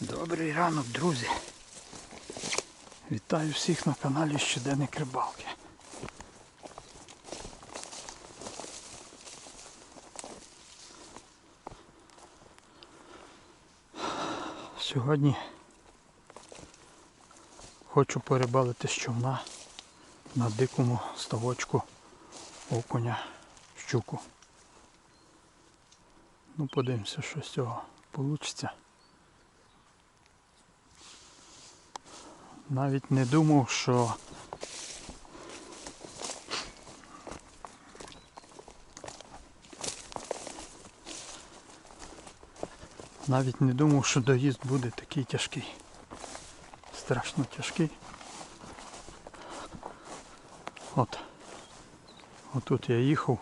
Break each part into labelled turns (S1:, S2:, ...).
S1: Добрий ранок, друзі. Вітаю всіх на каналі Щоденник Рибалки. Сьогодні хочу порибалити з човна на дикому ставочку окуня щуку. Ну, подивимося, що з цього вийде. Навіть не думав, що навіть не думав, що доїзд буде такий тяжкий. Страшно тяжкий. От. Отут я їхав.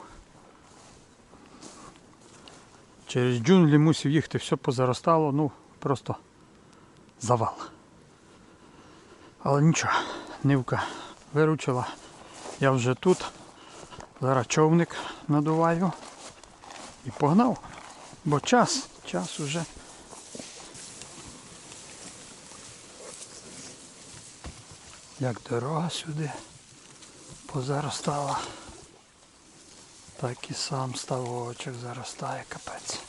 S1: Через джунглі мусив їхати, все позаростало, ну просто завал. Але нічого, нивка виручила. Я вже тут. Зараз човник надуваю і погнав. Бо час, час уже. Як дорога сюди позаростала, так і сам ставочок заростає капець.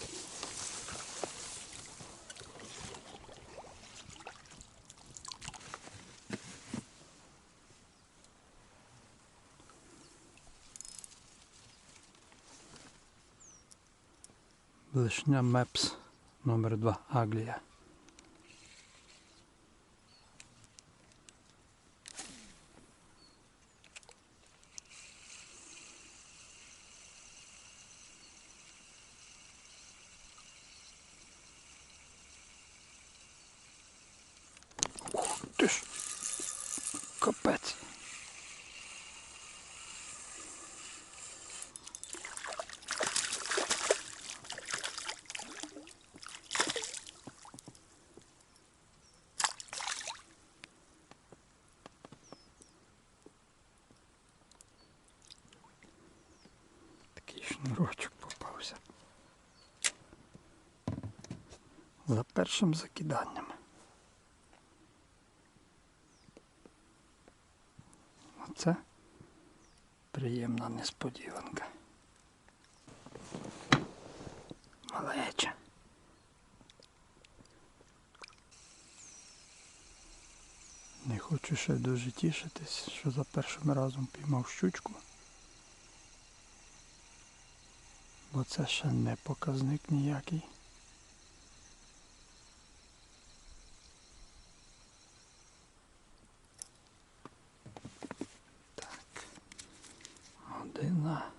S1: Лишня Мепс номер 2 Аглія. Капець! Такий шнурочок попався. За першим закиданням. Оце приємна несподіванка. Малеча. Не хочу ще дуже тішитись, що за першим разом піймав щучку. Бо це ще не показник ніякий. Так. Година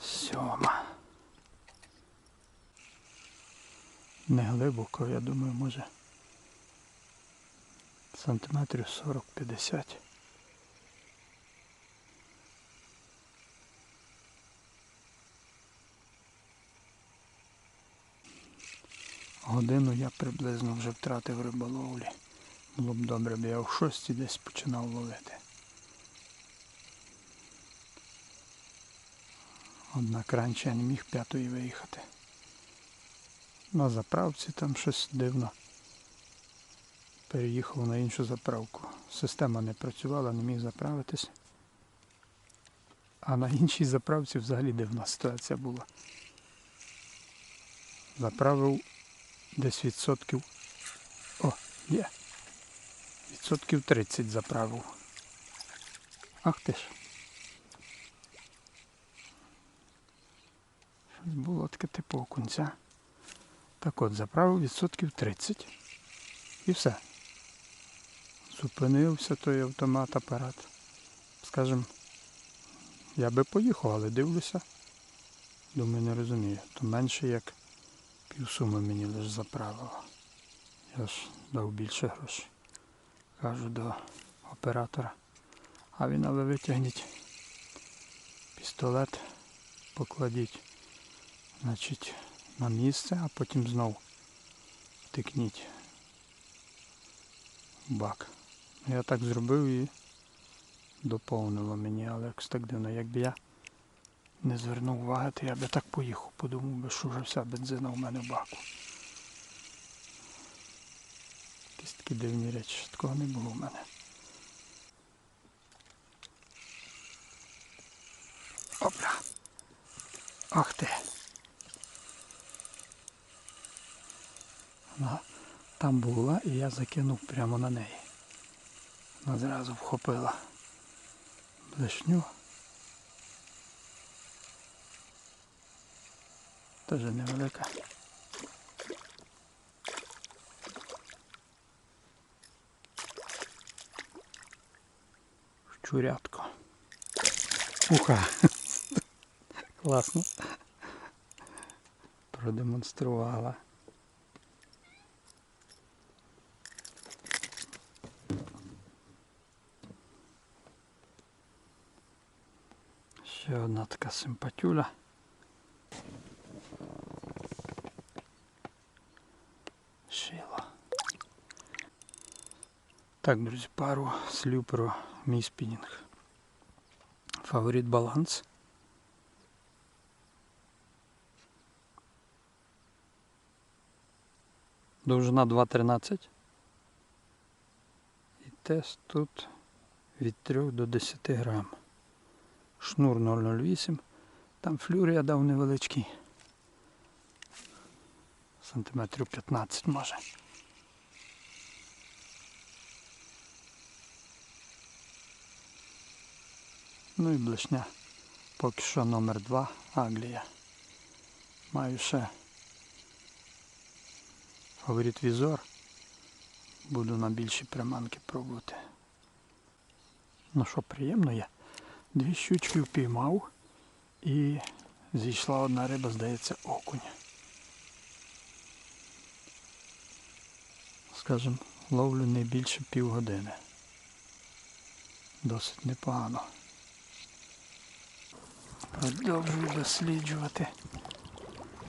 S1: сьома. Не глибоко, я думаю, може сантиметрів 40-50. Годину я приблизно вже втратив риболовлі. Було б добре, б я в шості десь починав ловити. Однак раніше я не міг п'ятої виїхати. На заправці там щось дивно. Переїхав на іншу заправку. Система не працювала, не міг заправитись. А на іншій заправці взагалі дивна ситуація була. Заправив десь відсотків. О, є. Відсотків 30 заправив. Ах ти ж. Щось було таке типу окунця. Так от, заправив відсотків 30. І все. Зупинився той автомат, апарат. Скажем, я би поїхав, але дивлюся. Думаю, не розумію. То менше як півсуми мені лише заправило. Я ж дав більше грошей. Кажу до оператора. А він але витягніть пістолет, покладіть значить, на місце, а потім знов втикніть бак. Я так зробив і доповнило мені, але якось так дивно, якби я не звернув уваги, то я би так поїхав, подумав би, що вже вся бензина в мене в баку. Якісь такі дивні речі, такого не було в мене. Опля. Ах ти. Вона там була і я закинув прямо на неї. Вона зразу вхопила блешню. Теж невелика. Щурятко. Уха. Класно. Продемонструвала. Ще одна така симпатюля. Шила. Так, друзі, пару слів про мій спінінг. Фаворит баланс. Довжина 2,13. І тест тут від 3 до 10 грам. Шнур 008. Там флюр я дав невеличкий. Сантиметрів 15 може. Ну і блешня. Поки що номер 2 Аглія. Маю ще фаворит візор. Буду на більші приманки пробувати. Ну що, приємно є. Дві щучки впіймав і зійшла одна риба, здається, окунь. Скажем, ловлю не більше півгодини. Досить непогано. Продовжую досліджувати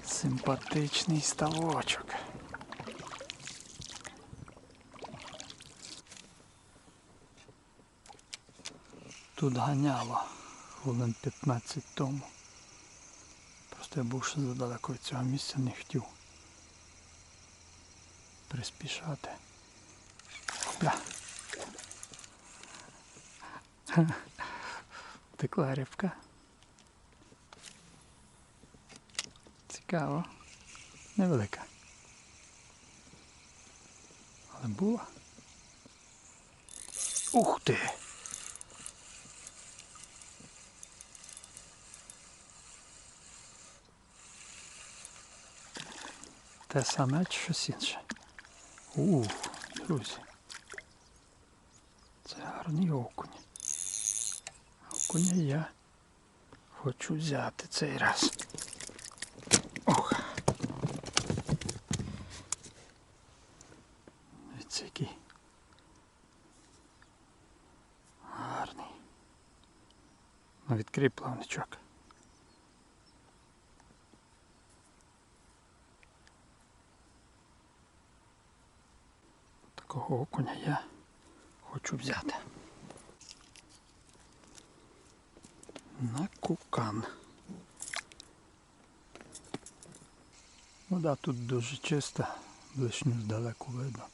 S1: симпатичний ставочок. Тут ганяло хвилин 15 тому. Просто я був ще задалеко від цього місця, не хотів приспішати. Опля. Текла рибка. Цікаво. Невелика. Але була. Ух ти! Те саме чи щось інше. У, друзі. Це гарний окунь. Окуня я хочу взяти цей раз. Ох. Ось який. Гарний. Ну, відкрий плавничок. Такого окуня я хочу взяти. На кукан. Вода тут дуже чиста, блишню здалеку видно.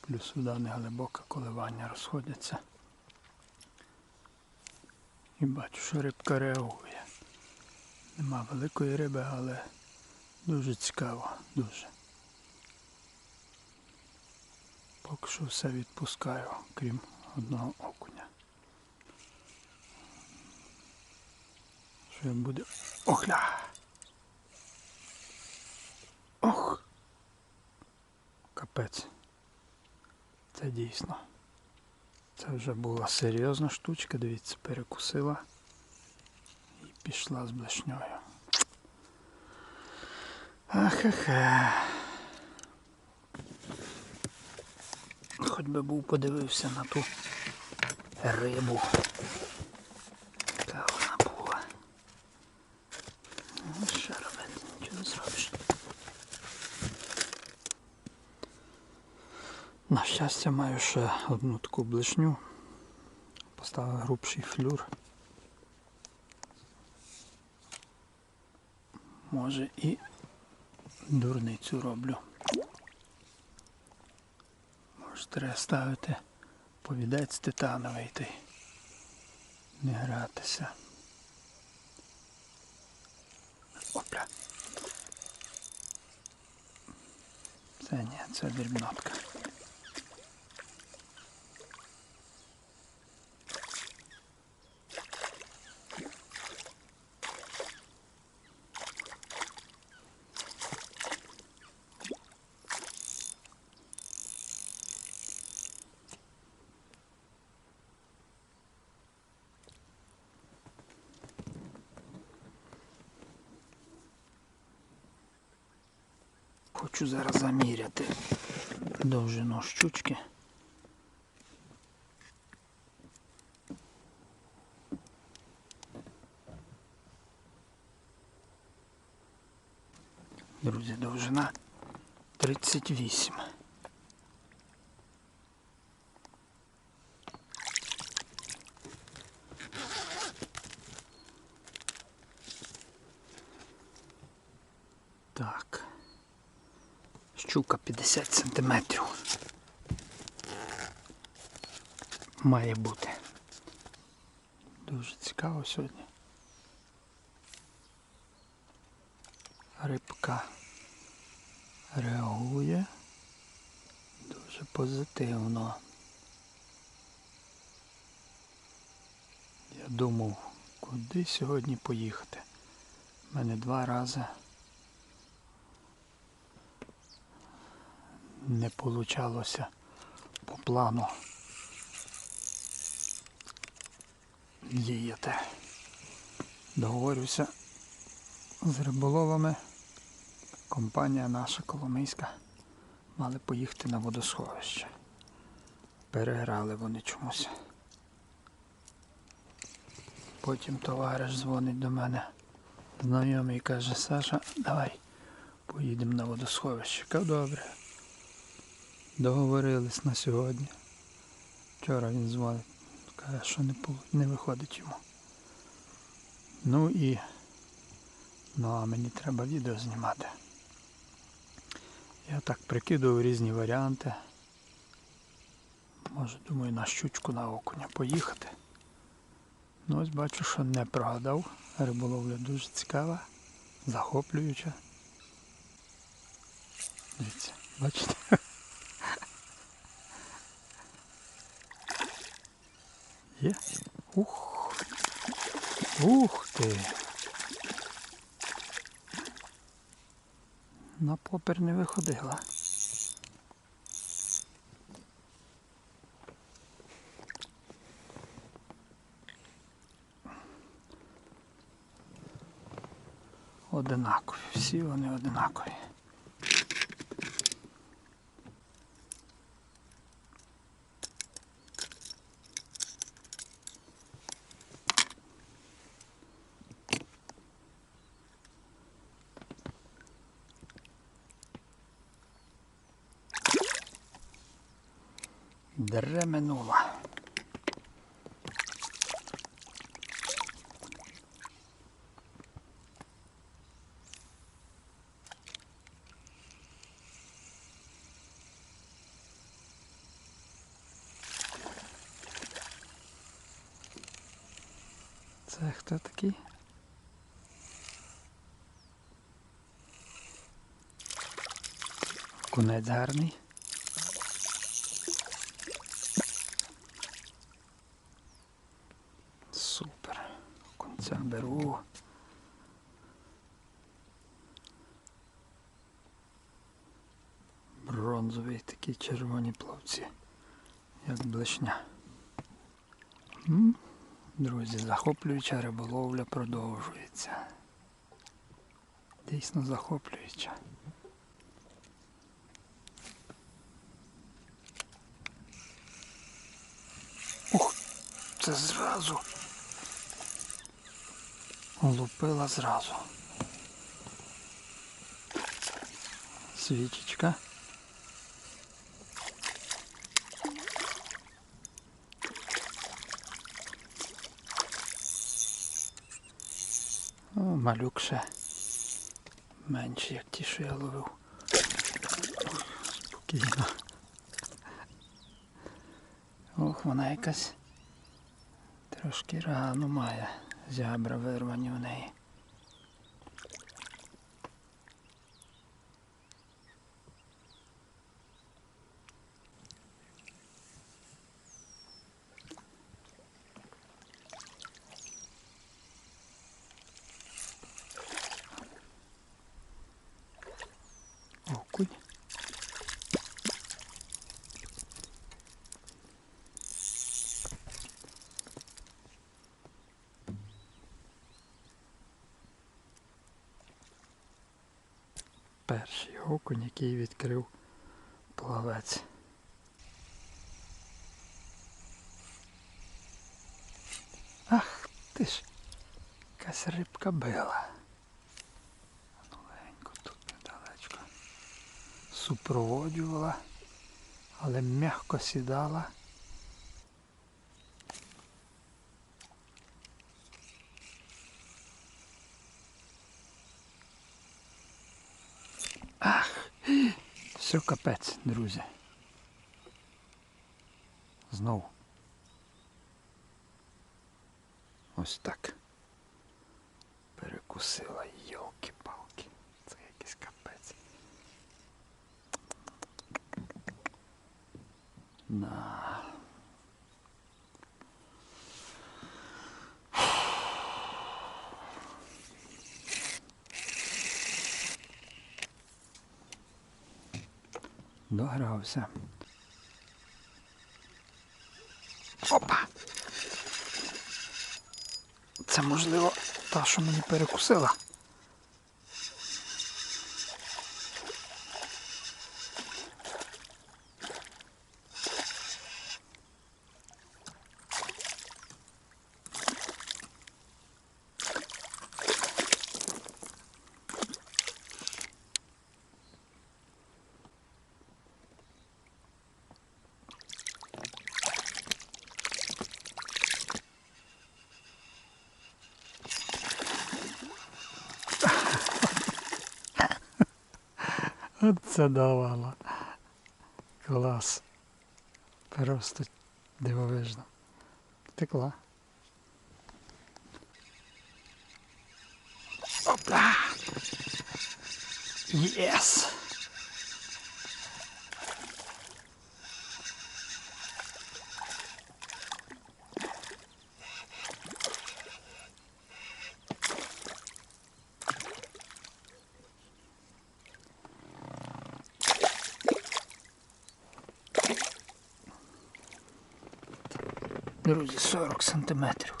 S1: Плюс вода не глибока, коливання розходяться. І бачу, що рибка реагує. Нема великої риби, але дуже цікаво, дуже. Поки що все відпускаю, крім одного окуня. Що буде? Охля! Ох! Капець. Це дійсно. Це вже була серйозна штучка, дивіться, перекусила і пішла з блешньою. Ахаха. Хоч би був подивився на ту рибу. Яка вона була. Ну, що нічого не зробиш. На щастя, маю ще одну таку блишню. Поставив грубший флюр. Може і дурницю роблю. Треба ставити повідець титановий той. Не гратися. Опля. Це ні, це дрібнотка. Хочу зараз заміряти довжину щучки. Друзі, довжина 38. Щука 50 сантиметрів. Має бути. Дуже цікаво сьогодні. Рибка реагує дуже позитивно. Я думав, куди сьогодні поїхати. У мене два рази не получалося по плану діяти. Договорюся з риболовами. Компанія наша Коломийська мали поїхати на водосховище. Переграли вони чомусь. Потім товариш дзвонить до мене. Знайомий каже, Саша, давай поїдемо на водосховище. Кажу, добре. Договорились на сьогодні. Вчора він дзвонить, каже, що не, не виходить йому. Ну і ну а мені треба відео знімати. Я так прикидував різні варіанти. Може, думаю, на щучку на окуня поїхати. Ну ось бачу, що не прогадав. Риболовля дуже цікава, захоплююча. Дивіться, бачите? Є? Ух. Ух ти. На попер не виходила. Одинакові, всі вони одинакові. Дременула. Це хто такий? Кунець гарний. Конця беру. Бронзові такі червоні плавці, як блешня. Друзі, захоплююча риболовля продовжується. Дійсно захоплююча. Ух, це зразу. Лупила зразу. Свічечка. О, малюк ще менший, як ті, що я ловив. Спокійно. Ох, вона якась трошки рану має. žábrové rvaňonej. Окунь, який відкрив плавець. Ах ти ж, якась рибка била. Ну, легенько тут недалечко. Супроводжувала, але м'яко сідала. Все капець, друзі. Знов. Ось так. Перекусила йолки-палки. Це якийсь капець. На. Догрався. Опа! Це можливо та, що мені перекусила. От це давала. Клас. Просто дивовижно. Текла. Опа! Єс! Друзі, 40 сантиметрів.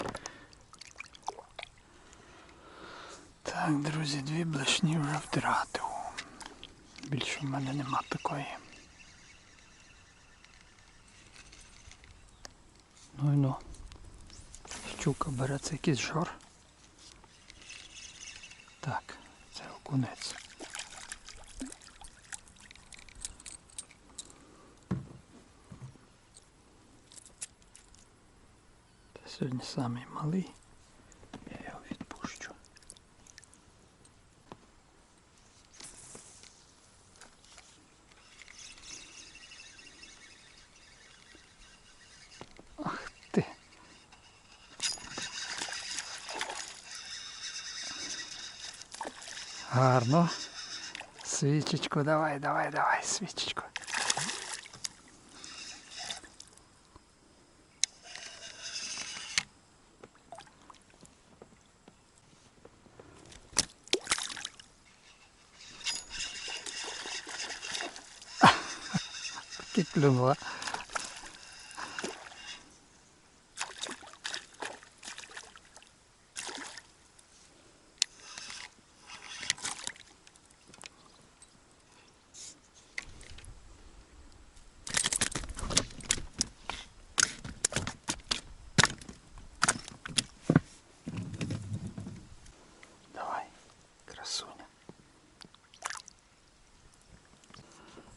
S1: Так, друзі, дві блешні вже втратив. Більше в мене нема такої. Ну і ну. Щука бере це якийсь жор. Так, це окунець. Сьогодні самий малий. Я його відпущу. Ах ти. Гарно. Свічечку, давай, давай, давай, свічечку. Таки клюнула.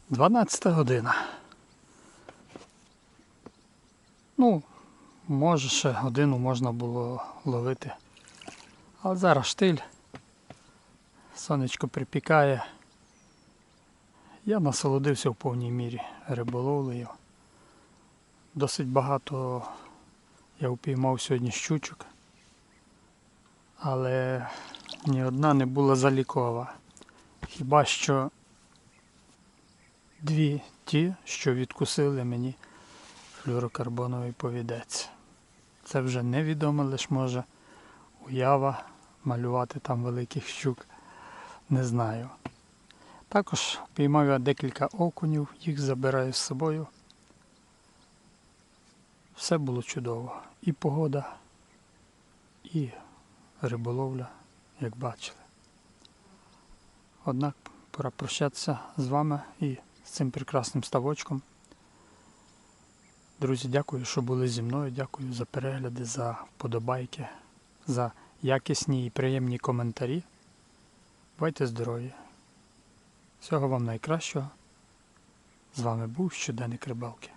S1: Дванадцята година. Ну, може ще годину можна було ловити. Але зараз штиль. Сонечко припікає. Я насолодився в повній мірі риболовлею. Досить багато я упіймав сьогодні щучок, але ні одна не була залікова. Хіба що дві ті, що відкусили мені флюрокарбоновий повідець. Це вже невідомо, лише може уява малювати там великих щук. Не знаю. Також піймав я декілька окунів, їх забираю з собою. Все було чудово. І погода, і риболовля, як бачили. Однак пора прощатися з вами і з цим прекрасним ставочком. Друзі, дякую, що були зі мною. Дякую за перегляди, за вподобайки, за якісні і приємні коментарі. Бувайте здорові! Всього вам найкращого. З вами був щоденник рибалки.